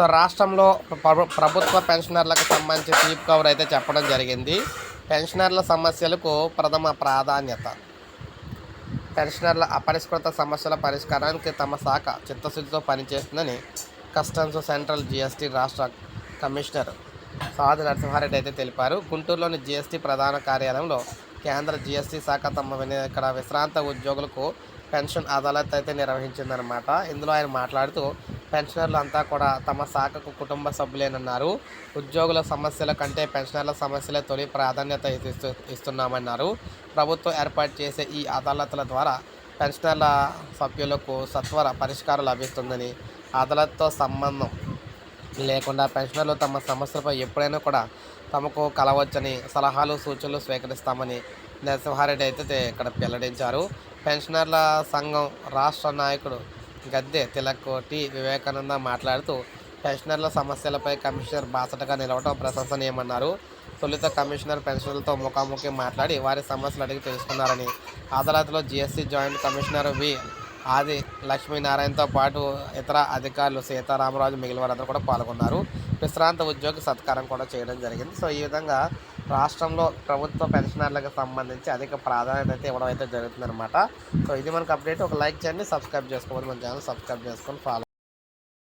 So రాష్ట్రంలో ప్రభుత్వ పెన్షనర్లకు సంబంధించి చీఫ్ కవర్ అయితే చెప్పడం జరిగింది. పెన్షనర్ల సమస్యలకు ప్రథమ ప్రాధాన్యత. పెన్షనర్ల అపరిష్కృత సమస్యల పరిష్కారానికి తమ శాఖ చిత్తశుద్ధితో పనిచేస్తుందని కస్టమ్స్ సెంట్రల్ జీఎస్టీ రాష్ట్ర కమిషనర్ సాధు నరసింహారెడ్డి అయితే తెలిపారు. గుంటూరులోని జీఎస్టీ ప్రధాన కార్యాలయంలో కేంద్ర జీఎస్టీ శాఖ తమ ఇక్కడ విశ్రాంత ఉద్యోగులకు పెన్షన్ అదాలత్ అయితే నిర్వహించిందనమాట ఇందులో ఆయన మాట్లాడుతూ పెన్షనర్లు అంతా కూడా తమ శాఖకు కుటుంబ సభ్యులేనన్నారు. ఉద్యోగుల సమస్యల కంటే పెన్షనర్ల సమస్యలే తొలి ప్రాధాన్యత ఇస్తూ ఇస్తున్నామన్నారు. ప్రభుత్వం ఏర్పాటు చేసే ఈ అదాలత్ల ద్వారా పెన్షనర్ల సభ్యులకు సత్వర పరిష్కారం లభిస్తుందని అదాలత్తో సంబంధం లేకుండా పెన్షనర్లు తమ సమస్యలపై ఎప్పుడైనా కూడా తమకు కలవచ్చని సలహాలు సూచనలు స్వీకరిస్తామని నరసింహారెడ్డి అయితే ఇక్కడ వెల్లడించారు. పెన్షనర్ల సంఘం రాష్ట్ర నాయకుడు గద్దె తిలక్కోటి వివేకానంద మాట్లాడుతూ పెన్షనర్ల సమస్యలపై కమిషనర్ బాసటగా నిలవడం ప్రశంసనీయమన్నారు. తొలుత కమిషనర్ పెన్షనర్లతో ముఖాముఖి మాట్లాడి వారి సమస్యలు అడిగి తెలుసుకున్నారని. అదాలత్లో GSC joint commissioner V. Adi లక్ష్మీనారాయణతో పాటు ఇతర అధికారులు సీతారామరాజు మిగిలిన వారందరూ కూడా పాల్గొన్నారు. విశ్రాంత ఉద్యోగి సత్కారం కూడా చేయడం జరిగింది. సో ఈ విధంగా రాష్ట్రంలో ప్రభుత్వ పెన్షనర్లకు సంబంధించి అధిక ప్రాధాన్యత అయితే ఇవ్వడం అయితే జరుగుతుందన్నమాట. సో ఇది మనకు అప్డేట్. ఒక లైక్ చేయండి సబ్స్క్రైబ్ చేసుకోవాలి మన ఛానల్ సబ్స్క్రైబ్ చేసుకొని ఫాలో